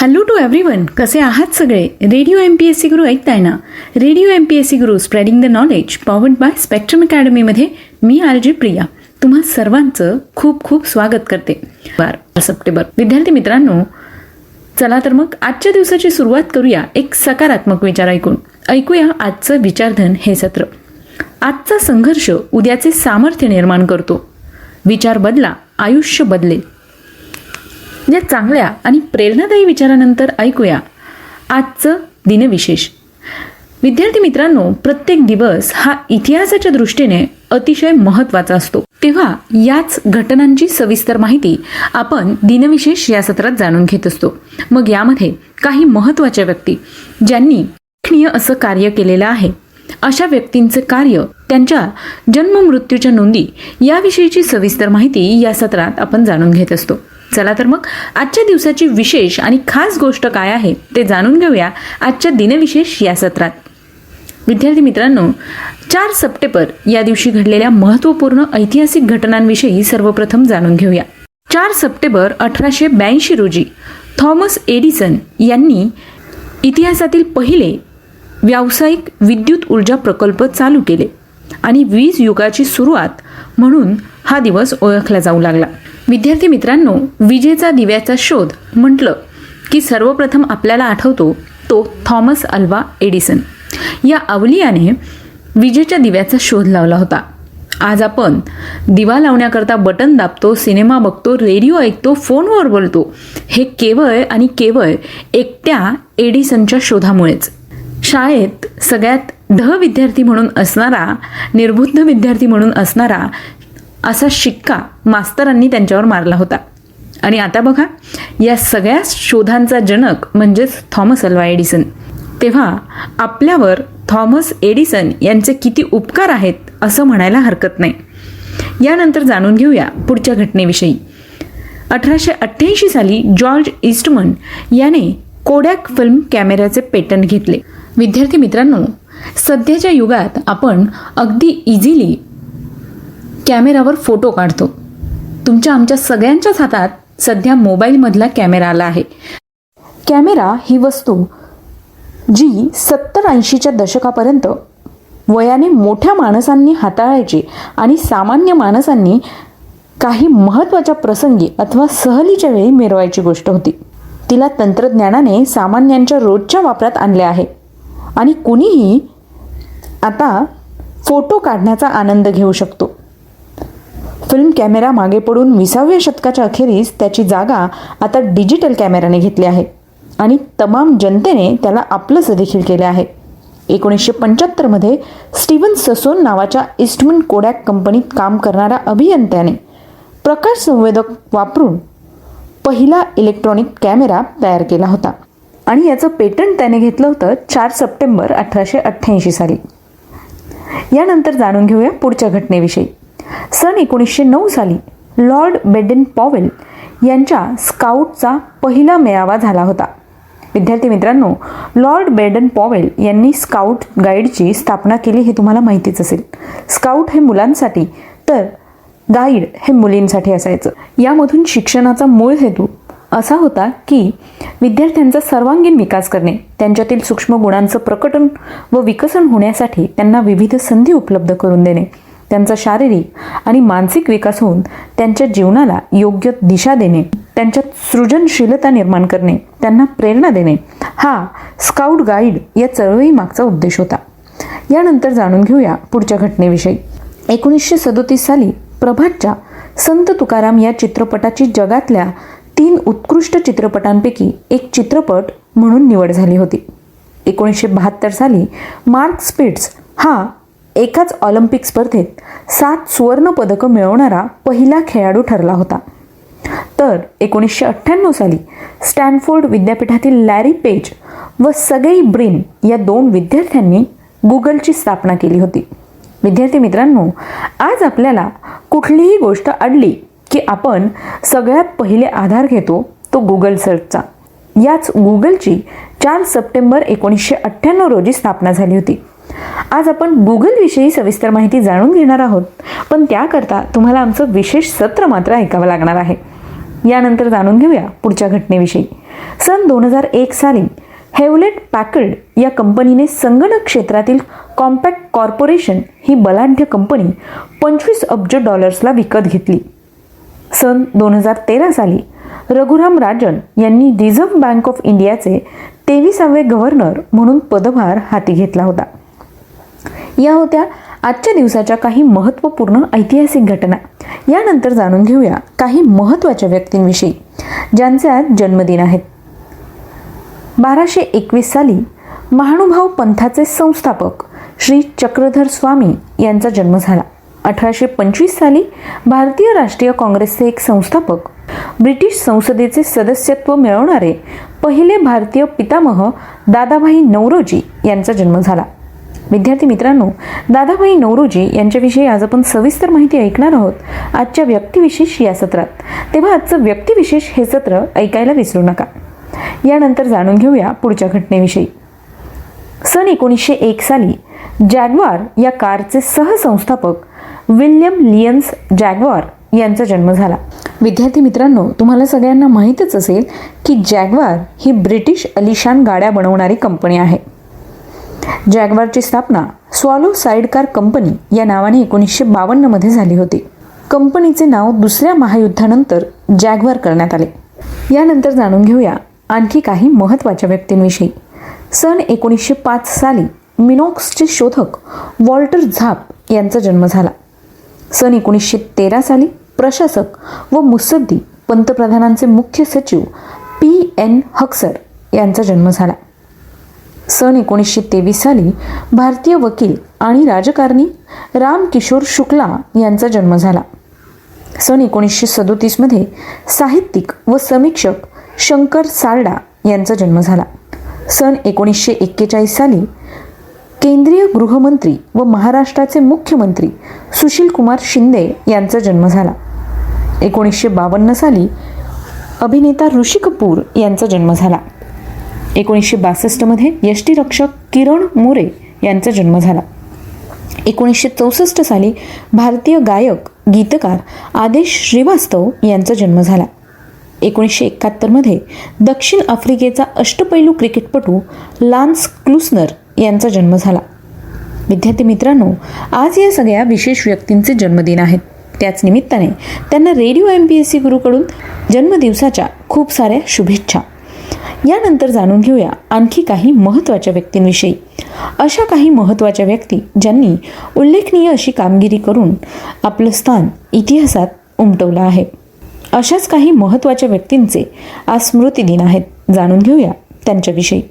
Hello to everyone कसे आहात सगळे? Radio M P S C Guru ऐकताय ना? Radio M P S C Guru spreading the knowledge powered by Spectrum अकॅडमीमध्ये मी R J Priya. तुम्हा सर्वांचं खूप खूप स्वागत करते. बार सप्टेंबर. विद्यार्थी मित्रांनो चला तर मग आजच्या दिवसाची सुरुवात करूया एक सकारात्मक विचार ऐकून. ऐकूया आजचं विचारधन हे सत्र. आजचा संघर्ष उद्याचे सामर्थ्य निर्माण करतो. विचार बदला आयुष्य बदलेल. या चांगल्या आणि प्रेरणादायी विचारानंतर ऐकूया आजचं दिनविशेष. विद्यार्थी मित्रांनो प्रत्येक दिवस हा इतिहासाच्या दृष्टीने अतिशय महत्त्वाचा असतो. तेव्हा याच घटनांची सविस्तर माहिती आपण दिनविशेष या सत्रात जाणून घेत असतो. मग यामध्ये काही महत्त्वाच्या व्यक्ती ज्यांनी उल्लेखनीय असं कार्य केलेलं आहे. अशा व्यक्तींचं कार्य त्यांच्या जन्म मृत्यूच्या नोंदी याविषयीची सविस्तर माहिती या सत्रात आपण जाणून घेत असतो. चला तर मग आजच्या दिवसाची विशेष आणि खास गोष्ट काय आहे ते जाणून घेऊया आजच्या दिनविशेष या सत्रात. विद्यार्थी मित्रांनो चार सप्टेंबर या दिवशी घडलेल्या महत्त्वपूर्ण ऐतिहासिक घटनांविषयी सर्वप्रथम जाणून घेऊया. चार सप्टेंबर अठराशे ब्याऐंशी रोजी थॉमस एडिसन यांनी इतिहासातील पहिले व्यावसायिक विद्युत ऊर्जा प्रकल्प चालू केले आणि वीज युगाची सुरुवात म्हणून हा दिवस ओळखला जाऊ लागला. विद्यार्थी मित्रांनो विजेचा दिव्याचा शोध म्हटलं की सर्वप्रथम आपल्याला आठवतो तो थॉमस अल्वा एडिसन. या अवलियाने विजेच्या दिव्याचा शोध लावला होता. आज आपण दिवा लावण्याकरता बटन दाबतो सिनेमा बघतो रेडिओ ऐकतो फोनवर बोलतो हे केवळ आणि केवळ एकट्या एडिसनच्या शोधामुळेच. शाळेत सगळ्यात ढ विद्यार्थी म्हणून असणारा निर्बुद्ध विद्यार्थी म्हणून असणारा असा शिक्का मास्तरांनी त्यांच्यावर मारला होता. आणि आता बघा या सगळ्या शोधांचा जनक म्हणजेच थॉमस अल्वा एडिसन. तेव्हा आपल्यावर थॉमस एडिसन यांचे किती उपकार आहेत असं म्हणायला हरकत नाही. यानंतर जाणून घेऊया पुढच्या घटनेविषयी. अठराशे अठ्ठ्याऐंशी साली जॉर्ज ईस्टमन याने कोडॅक फिल्म कॅमेऱ्याचे पेटंट घेतले. विद्यार्थी मित्रांनो सध्याच्या युगात आपण अगदी इझिली कॅमेरावर फोटो काढतो. तुमच्या आमच्या सगळ्यांच्याच हातात सध्या मोबाईलमधला कॅमेरा आला आहे. कॅमेरा ही वस्तू जी सत्तर ऐंशीच्या दशकापर्यंत वयाने मोठ्या माणसांनी हाताळायची आणि सामान्य माणसांनी काही महत्त्वाच्या प्रसंगी अथवा सहलीच्या वेळी मिरवायची गोष्ट होती. तिला तंत्रज्ञानाने सामान्यांच्या रोजच्या वापरात आणले आहे. आणि कुणीही आता फोटो काढण्याचा आनंद घेऊ शकतो. फिल्म कॅमेरा मागे पडून विसाव्या शतकाच्या अखेरीस त्याची जागा आता डिजिटल कॅमेऱ्याने घेतली आहे. आणि तमाम जनतेने त्याला आपलंसं देखील केले आहे. एकोणीसशे पंच्याहत्तरमध्ये स्टीवन ससोन नावाच्या इस्टमन कोडॅक कंपनीत काम करणाऱ्या अभियंत्याने प्रकाश संवेदक वापरून पहिला इलेक्ट्रॉनिक कॅमेरा तयार केला होता. आणि याचं पेटंट त्याने घेतलं होतं चार सप्टेंबर अठराशे अठ्ठ्याऐंशी साली. यानंतर जाणून घेऊया पुढच्या घटनेविषयी. सन एकोणीसशे नऊ साली लॉर्ड बेडन पॉवेल यांच्या स्काउटचा पहिला मेळावा झाला होता. विद्यार्थी मित्रांनो लॉर्ड बेडन पॉवेल यांनी स्काउट गाईडची स्थापना केली हे तुम्हाला माहितीच असेल. स्काउट हे मुलांसाठी तर गाईड हे मुलींसाठी असायचं. यामधून शिक्षणाचा मूळ हेतू असा होता की विद्यार्थ्यांचा सर्वांगीण विकास करणे त्यांच्यातील सूक्ष्म गुणांचं प्रकटन व विकसन होण्यासाठी त्यांना विविध संधी उपलब्ध करून देणे. त्यांचा शारीरिक आणि मानसिक विकास होऊन त्यांच्या जीवनाला योग्य दिशा देणे त्यांच्यात सृजनशीलता निर्माण करणे त्यांना प्रेरणा देणे हा स्काउट गाईड या चळवळीमागचा उद्देश होता. यानंतर जाणून घेऊया पुढच्या घटनेविषयी. एकोणीसशे सदोतीस साली प्रभातच्या संत तुकाराम या चित्रपटाची जगातल्या तीन उत्कृष्ट चित्रपटांपैकी एक चित्रपट म्हणून निवड झाली होती. एकोणीसशे बहात्तर साली मार्क स्पिट्स हा एकाच ऑलिम्पिक स्पर्धेत सात सुवर्णपदकं मिळवणारा पहिला खेळाडू ठरला होता. तर एकोणीसशे अठ्ठ्याण्णव साली स्टॅनफोर्ड विद्यापीठातील लॅरी पेज व सगई ब्रिन या दोन विद्यार्थ्यांनी गुगलची स्थापना केली होती. विद्यार्थी मित्रांनो आज आपल्याला कुठलीही गोष्ट अडली की आपण सगळ्यात पहिले आधार घेतो तो गुगल सर्चचा. याच गुगलची चार सप्टेंबर एकोणीसशे अठ्ठ्याण्णव रोजी स्थापना झाली होती. आज आपण गुगलविषयी सविस्तर माहिती जाणून घेणार आहोत. पण त्याकरता तुम्हाला आमचं विशेष सत्र मात्र ऐकावं लागणार आहे. यानंतर जाणून घेऊया पुढच्या घटनेविषयी. सन दोन हजार एक साली हेवलेट पॅकर्ड या कंपनीने संगणक क्षेत्रातील कॉम्पॅक्ट कॉर्पोरेशन ही बलाढ्य कंपनी पंचवीस अब्ज डॉलर्सला विकत घेतली. सन दोन हजार तेरा साली रघुराम राजन यांनी रिझर्व्ह बँक ऑफ इंडियाचे तेविसावे गव्हर्नर म्हणून पदभार हाती घेतला होता. या होत्या आजच्या दिवसाच्या काही महत्त्वपूर्ण ऐतिहासिक घटना. यानंतर जाणून घेऊया काही महत्त्वाच्या व्यक्तींविषयी ज्यांचे आज जन्मदिन आहेत बाराशे एकवीस साली महानुभाव पंथाचे संस्थापक श्री चक्रधर स्वामी यांचा जन्म झाला. अठराशे पंचवीस साली भारतीय राष्ट्रीय काँग्रेसचे एक संस्थापक ब्रिटिश संसदेचे सदस्यत्व मिळवणारे पहिले भारतीय पितामह दादाभाई नौरोजी यांचा जन्म झाला. विद्यार्थी मित्रांनो दादाभाई नवरोजी यांच्याविषयी आज आपण सविस्तर माहिती ऐकणार आहोत. आजच्या व्यक्तिविशेष या सत्रात. तेव्हा आजचं व्यक्तिविशेष हे सत्र ऐकायला विसरू नका. यानंतर जाणून घेऊया पुढच्या घटनेविषयी. सन एकोणीसशे एक साली जॅग्वार या कारचे सहसंस्थापक विल्यम लियन्स जॅग्वार यांचा जन्म झाला. विद्यार्थी मित्रांनो तुम्हाला सगळ्यांना माहीतच असेल की जॅग्वार ही ब्रिटिश अलिशान गाड्या बनवणारी कंपनी आहे. जॅग्वारची स्थापना स्वॉलो साईडकार कंपनी या नावाने एकोणीसशे बावन्नमध्ये झाली होती. कंपनीचे नाव दुसऱ्या महायुद्धानंतर जॅग्वार करण्यात आले. यानंतर जाणून घेऊया आणखी काही महत्त्वाच्या व्यक्तींविषयी. सन एकोणीसशे पाच साली मिनॉक्सचे शोधक वॉल्टर झाप यांचा जन्म झाला. सन एकोणीसशे तेरा साली प्रशासक व मुसद्दी पंतप्रधानांचे मुख्य सचिव पी एन हक्सर यांचा जन्म झाला. सन एकोणीसशे तेवीस साली भारतीय वकील आणि राजकारणी रामकिशोर शुक्ला यांचा जन्म झाला. सन एकोणीसशे सदोतीसमध्ये साहित्यिक व समीक्षक शंकर सारडा यांचा जन्म झाला. सन एकोणीसशे एक्केचाळीस साली केंद्रीय गृहमंत्री व महाराष्ट्राचे मुख्यमंत्री सुशीलकुमार शिंदे यांचा जन्म झाला. एकोणीसशे बावन्न साली अभिनेता ऋषी कपूर यांचा जन्म झाला. एकोणीसशे बासष्टमध्ये यष्टीरक्षक किरण मोरे यांचा जन्म झाला. एकोणीसशे चौसष्ट साली भारतीय गायक गीतकार आदेश श्रीवास्तव यांचा जन्म झाला. एकोणीसशे एकाहत्तरमध्ये दक्षिण आफ्रिकेचा अष्टपैलू क्रिकेटपटू लान्स क्लुसनर यांचा जन्म झाला. विद्यार्थी मित्रांनो आज या सगळ्या विशेष व्यक्तींचे जन्मदिन आहेत. त्याच निमित्ताने त्यांना radio M P S C गुरुकडून जन्मदिवसाच्या खूप साऱ्या शुभेच्छा. यानंतर जाणून घेऊया आणखी काही महत्त्वाच्या व्यक्तींविषयी. अशा काही महत्त्वाच्या व्यक्ती ज्यांनी उल्लेखनीय अशी कामगिरी करून आपलं स्थान इतिहासात उमटवलं आहे. अशाच काही महत्त्वाच्या व्यक्तींचे आज स्मृतिदिन आहेत जाणून घेऊया त्यांच्याविषयी.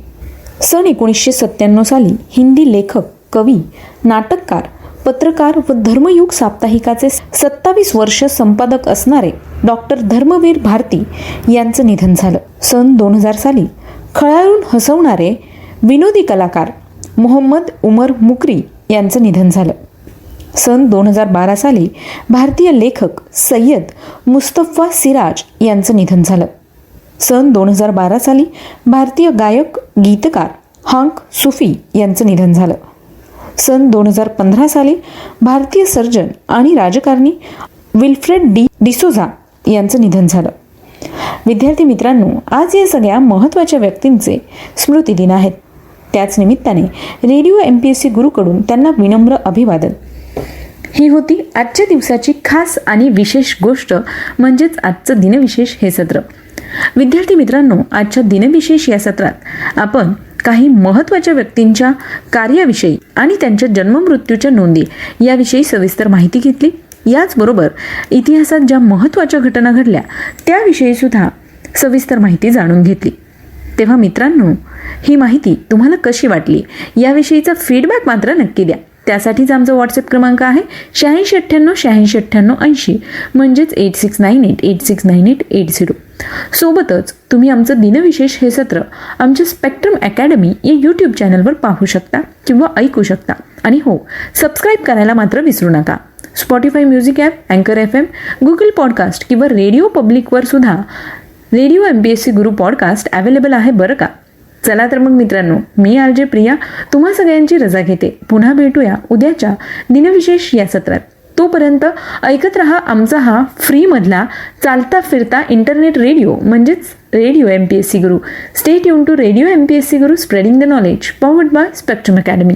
सन एकोणीसशे सत्त्याण्णव साली हिंदी लेखक कवी नाटककार पत्रकार व धर्मयुग साप्ताहिकाचे सत्तावीस वर्ष संपादक असणारे डॉक्टर धर्मवीर भारती यांचं निधन झालं. सन दोन हजार साली खळाळून हसवणारे विनोदी कलाकार मोहम्मद उमर मुकरी यांचं निधन झालं. सन दोन हजार बारा साली भारतीय लेखक सय्यद मुस्तफा सिराज यांचं निधन झालं. सन दोन हजार बारा साली भारतीय गायक गीतकार हांक सुफी यांचं निधन झालं. सन दोन हजार पंधरा साली भारतीय सर्जन आणि राजकारणी विल्फ्रेड डी डिसोझा यांचं निधन झालं. विद्यार्थी मित्रांनो आज या सगळ्या महत्त्वाच्या व्यक्तींचे स्मृतिदिन आहेत. त्याच निमित्ताने radio M P S C गुरुकडून त्यांना विनम्र अभिवादन. ही होती आजच्या दिवसाची खास आणि विशेष गोष्ट म्हणजेच आजचं दिनविशेष हे सत्र. विद्यार्थी मित्रांनो आजच्या दिनविशेष या सत्रात आपण काही महत्त्वाच्या व्यक्तींच्या कार्याविषयी आणि त्यांच्या जन्ममृत्यूच्या नोंदी याविषयी सविस्तर माहिती घेतली. याचबरोबर इतिहासात ज्या महत्त्वाच्या घटना घडल्या त्याविषयी सुद्धा सविस्तर माहिती जाणून घेतली. तेव्हा मित्रांनो ही माहिती तुम्हाला कशी वाटली? याविषयीचा फीडबॅक मात्र नक्की द्या. त्यासाठीच आमचा व्हॉट्सअप क्रमांक आहे शहाऐंशी अठ्ठ्याण्णव शहाऐंशी अठ्ठ्याण्णव ऐंशी. म्हणजेच eight six nine eight eight six nine eight eight zero सोबतच तुम्ही आमचं दिनविशेष हे सत्र आमच्या स्पेक्ट्रम अकॅडमी या यूट्यूब चॅनलवर पाहू शकता किंवा ऐकू शकता. आणि हो सबस्क्राईब करायला मात्र विसरू नका. स्पॉटीफाय म्युझिक ॲप अँकर एफ एम गुगल पॉडकास्ट किंवा रेडिओ पब्लिकवर सुद्धा radio M P S C Guru podcast available आहे बरं का? चला तर मग मित्रांनो मी आर जे प्रिया तुम्हा सगळ्यांची रजा घेते. पुन्हा भेटूया उद्याच्या दिनविशेष या सत्रात. तोपर्यंत ऐकत रहा आमचा हा फ्रीमधला चालता फिरता इंटरनेट रेडिओ म्हणजेच radio M P S C Guru. Stay युन to radio M P S C Guru spreading the knowledge powered by Spectrum Academy